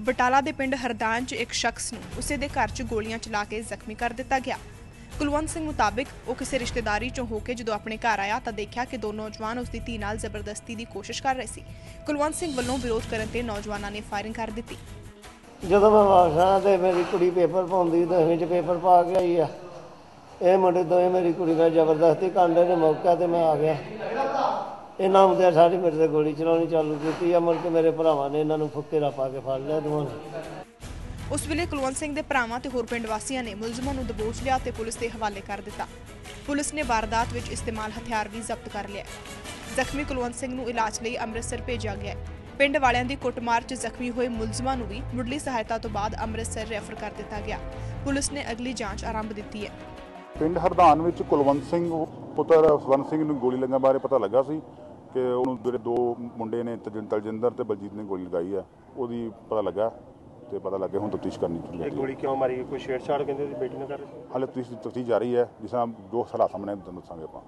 ਬਟਾਲਾ ਦੇ ਪਿੰਡ ਹਰਦਾਨ 'ਚ ਇੱਕ ਸ਼ਖਸ ਨੂੰ ਉਸੇ ਦੇ ਘਰ 'ਚ ਗੋਲੀਆਂ ਚਲਾ ਕੇ ਜ਼ਖਮੀ ਕਰ ਦਿੱਤਾ ਗਿਆ। ਕੁਲਵੰਤ ਸਿੰਘ ਮੁਤਾਬਿਕ ਉਹ ਕਿਸੇ ਰਿਸ਼ਤੇਦਾਰੀ 'ਚੋਂ ਹੋ ਕੇ ਜਦੋਂ ਆਪਣੇ ਘਰ ਆਇਆ ਤਾਂ ਦੇਖਿਆ ਕਿ ਦੋ ਨੌਜਵਾਨ ਉਸ ਦੀ ਧੀ ਨਾਲ ਜ਼ਬਰਦਸਤੀ ਦੀ ਕੋਸ਼ਿਸ਼ ਕਰ ਰਹੇ ਸੀ। ਕੁਲਵੰਤ ਸਿੰਘ ਵੱਲੋਂ ਵਿਰੋਧ ਕਰਨ ਤੇ ਨੌਜਵਾਨਾਂ ਨੇ ਫਾਇਰਿੰਗ ਕਰ ਦਿੱਤੀ। ਜਦੋਂ ਮੈਂ ਵਾਪਸ ਆਇਆ ਤੇ ਮੇਰੀ ਕੁੜੀ ਪੇਪਰ ਪਾਉਂਦੀ, ਦਸਵੀਂ ਚ ਪੇਪਰ ਪਾ ਕੇ ਆਈ ਆ। ਇਹ ਮੁੰਡੇ ਦੋਵੇਂ ਮੇਰੀ ਕੁੜੀ ਨਾਲ ਜ਼ਬਰਦਸਤੀ ਕਾਂਡੇ ਨੇ, ਮੌਕਾ ਤੇ ਮੈਂ ਆ ਗਿਆ। ਇਹਨਾਂ ਮੁੰਡਿਆਂ ਸਾਰੀ ਮੇਰੇ ਤੇ ਗੋਲੀ ਚਲਾਉਣੀ ਚਾਲੂ ਕੀਤੀ ਆ ਮੁੜ ਕੇ ਮੇਰੇ ਭਰਾਵਾਂ ਨੇ ਇਹਨਾਂ ਨੂੰ ਫੁੱਕੇਰਾ ਪਾ ਕੇ ਫੜ ਲਿਆ ਦੋਵਾਂ ਨੂੰ। ਉਸ ਵੇਲੇ ਕੁਲਵੰਤ ਸਿੰਘ ਦੇ ਭਰਾਵਾਂ ਤੇ ਹੋਰ ਪਿੰਡ ਵਾਸੀਆਂ ਨੇ ਮੁਲਜ਼ਮਾਂ ਨੂੰ ਦਬੋਚ ਲਿਆ ਤੇ ਪੁਲਿਸ ਦੇ ਹਵਾਲੇ ਕਰ ਦਿੱਤਾ। ਪੁਲਿਸ ਨੇ ਵਾਰਦਾਤ ਵਿੱਚ ਇਸਤੇਮਾਲ ਹਥਿਆਰ ਵੀ ਜ਼ਬਤ ਕਰ ਲਿਆ। ਜ਼ਖਮੀ ਕੁਲਵੰਤ ਸਿੰਘ ਨੂੰ ਇਲਾਜ ਲਈ ਅੰਮ੍ਰਿਤਸਰ ਭੇਜਿਆ ਗਿਆ। ਪਿੰਡ ਵਾਲਿਆਂ ਦੀ ਕੁੱਟਮਾਰ 'ਚ ਜ਼ਖਮੀ ਹੋਏ ਮੁਲਜ਼ਮਾਂ ਨੂੰ ਵੀ ਮੁੱਢਲੀ ਸਹਾਇਤਾ ਤੋਂ ਬਾਅਦ ਅੰਮ੍ਰਿਤਸਰ ਰੈਫਰ ਕਰ ਦਿੱਤਾ ਗਿਆ। ਪੁਲਿਸ ਨੇ ਅਗਲੀ ਜਾਂਚ ਆਰੰਭ ਦਿੱਤੀ ਹੈ। ਪਿੰਡ ਹਰਦਾਨ ਵਿੱਚ ਕੁਲਵੰਤ ਸਿੰਘ ਪੁੱਤਰ ਸਵਰਨ ਸਿੰਘ ਨੂੰ ਗੋਲੀ ਲੱਗਣ ਬਾਰੇ ਪਤਾ ਲੱਗਾ ਸੀ। ਕਿ ਉਹਨੂੰ ਜਿਹੜੇ ਦੋ ਮੁੰਡੇ ਨੇ ਤਲਜਿੰਦਰ ਤੇ ਬਲਜੀਤ ਨੇ ਗੋਲੀ ਲਗਾਈ ਆ ਉਹਦੀ ਪਤਾ ਲੱਗਾ ਤੇ ਪਤਾ ਲੱਗੇ ਹੁਣ ਤਫਤੀਸ਼ ਕਰਨੀ ਸ਼ੁਰੂ ਇਹ ਕਰ ਗੋਲੀ ਕਿਉਂ ਮਾਰੀ? ਕੋਈ ਛੇੜਛਾੜ ਕਹਿੰਦੇ ਸੀ ਬੇਟੀ ਨਾਲ ਕਰ ਰਹੇ ਹਾਲੇ ਤਫਤੀਸ਼ ਜਾਰੀ ਹੈ ਜਿਸ ਤਰ੍ਹਾਂ ਜੋ ਹਾਲਾਤ ਸਾਹਮਣੇ ਤੁਹਾਨੂੰ ਦੱਸਾਂਗੇ ਆਪਾਂ।